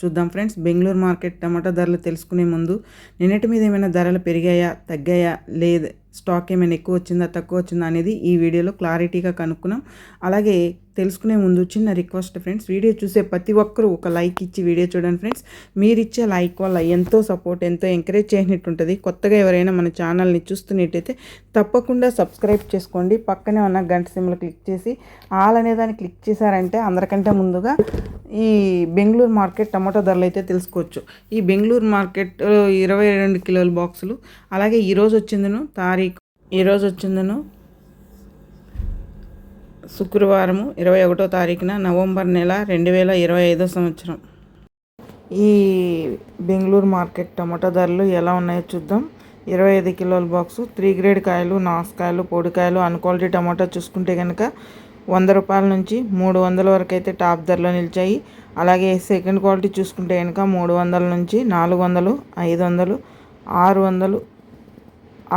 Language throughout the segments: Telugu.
చూద్దాం ఫ్రెండ్స్. బెంగళూరు మార్కెట్ టమాటా ధరలు తెలుసుకునే ముందు నిన్నటి మీద ఏమైనా ధరలు పెరిగాయా తగ్గాయా లేదు స్టాక్ ఏమైనా ఎక్కువ వచ్చిందా తక్కువ వచ్చిందా అనేది ఈ వీడియోలో క్లారిటీగా కనుక్కున్నాం. అలాగే తెలుసుకునే ముందు చిన్న రిక్వెస్ట్ ఫ్రెండ్స్. వీడియో చూసే ప్రతి ఒక్కరూ ఒక లైక్ ఇచ్చి వీడియో చూడండి ఫ్రెండ్స్. మీరు ఇచ్చే లైక్ వల్ల ఎంతో సపోర్ట్ ఎంతో ఎంకరేజ్ చేసినట్టు ఉంటుంది కొత్తగా ఎవరైనా మన ఛానల్ని చూస్తున్నట్టయితే తప్పకుండా సబ్స్క్రైబ్ చేసుకోండి. పక్కనే ఉన్న గంట సిమ్లు క్లిక్ చేసి ఆల్ అనే దాన్ని క్లిక్ చేశారంటే అందరికంటే ముందుగా ఈ బెంగళూరు మార్కెట్ టమాటో ధరలు అయితే తెలుసుకోవచ్చు. ఈ బెంగళూరు మార్కెట్ ఇరవై రెండు కిలోల బాక్సులు. అలాగే ఈరోజు వచ్చిందను తారీఖు ఈరోజు వచ్చిందను శుక్రవారము ఇరవై ఒకటో తారీఖున నవంబర్ నెల రెండు వేల ఇరవై ఐదో సంవత్సరం. ఈ బెంగళూరు మార్కెట్ టమాటా ధరలు ఎలా ఉన్నాయో చూద్దాం. ఇరవై ఐదు కిలోల బాక్సు త్రీ గ్రేడ్ కాయలు నాసుకాయలు పొడికాయలు అన్ క్వాలిటీ టమాటా చూసుకుంటే కనుక వంద రూపాయల నుంచి మూడు వందల వరకు అయితే టాప్ ధరలో నిలిచాయి. అలాగే సెకండ్ క్వాలిటీ చూసుకుంటే కనుక మూడు వందల నుంచి నాలుగు వందలు ఐదు వందలు ఆరు వందలు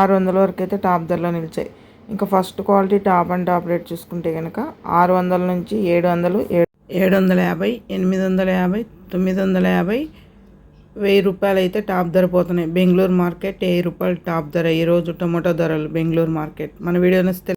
ఆరు వందల వరకు అయితే టాప్ ధరలో నిలిచాయి. ఇంకా first quality top and top rate చూసుకుంటే కనుక ఆరు వందల నుంచి ఏడు వందలు ఏడు వందల యాభై ఎనిమిది వందల యాభై తొమ్మిది వందల యాభై వెయ్యి రూపాయలు అయితే టాప్ ధర పోతున్నాయి. బెంగళూరు మార్కెట్ వెయ్యి రూపాయలు టాప్ ధర. ఈరోజు టమాటో ధరలు బెంగళూరు మార్కెట్. మన వీడియో నచ్చితే